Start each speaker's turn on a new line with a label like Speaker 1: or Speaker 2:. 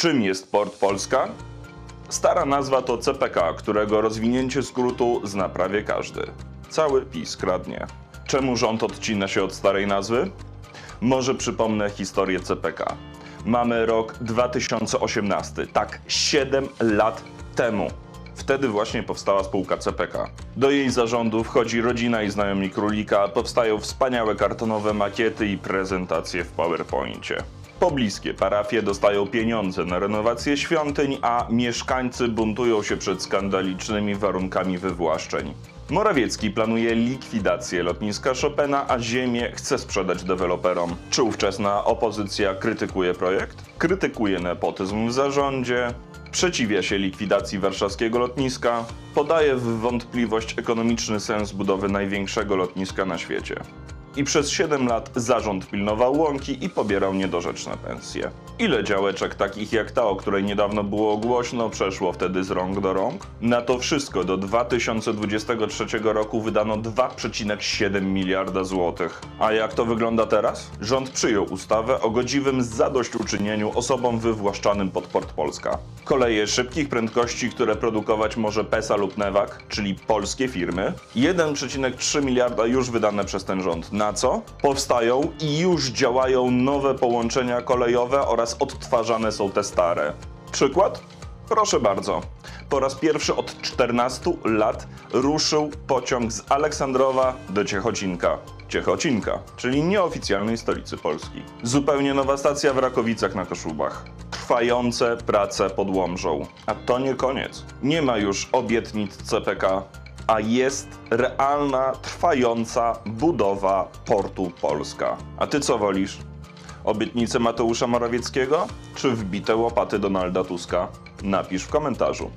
Speaker 1: Czym jest Port Polska? Stara nazwa to CPK, którego rozwinięcie skrótu zna prawie każdy. Cały PiS kradnie. Czemu rząd odcina się od starej nazwy? Może przypomnę historię CPK. Mamy rok 2018, tak 7 lat temu. Wtedy właśnie powstała spółka CPK. Do jej zarządu wchodzi rodzina i znajomi królika, powstają wspaniałe kartonowe makiety i prezentacje w PowerPoincie. Pobliskie parafie dostają pieniądze na renowację świątyń, a mieszkańcy buntują się przed skandalicznymi warunkami wywłaszczeń. Morawiecki planuje likwidację lotniska Chopina, a ziemię chce sprzedać deweloperom. Czy ówczesna opozycja krytykuje projekt? Krytykuje nepotyzm w zarządzie, Przeciwia się likwidacji warszawskiego lotniska, podaje w wątpliwość ekonomiczny sens budowy największego lotniska na świecie. I przez 7 lat zarząd pilnował łąki i pobierał niedorzeczne pensje. Ile działeczek takich jak ta, o której niedawno było głośno, przeszło wtedy z rąk do rąk? Na to wszystko do 2023 roku wydano 2,7 miliarda złotych. A jak to wygląda teraz? Rząd przyjął ustawę o godziwym zadośćuczynieniu osobom wywłaszczanym pod Port Polska. Koleje szybkich prędkości, które produkować może PESA lub Newak, czyli polskie firmy. 1,3 miliarda już wydane przez ten rząd. Na co? Powstają i już działają nowe połączenia kolejowe oraz odtwarzane są te stare. Przykład? Proszę bardzo. Po raz pierwszy od 14 lat ruszył pociąg z Aleksandrowa do Ciechocinka. Ciechocinka, czyli nieoficjalnej stolicy Polski. Zupełnie nowa stacja w Rakowicach na Koszubach. Trwające prace pod Łomżą. A to nie koniec. Nie ma już obietnic CPK, a jest realna, trwająca budowa portu Polska. A ty co wolisz? Obietnice Mateusza Morawieckiego, czy wbite łopaty Donalda Tuska? Napisz w komentarzu.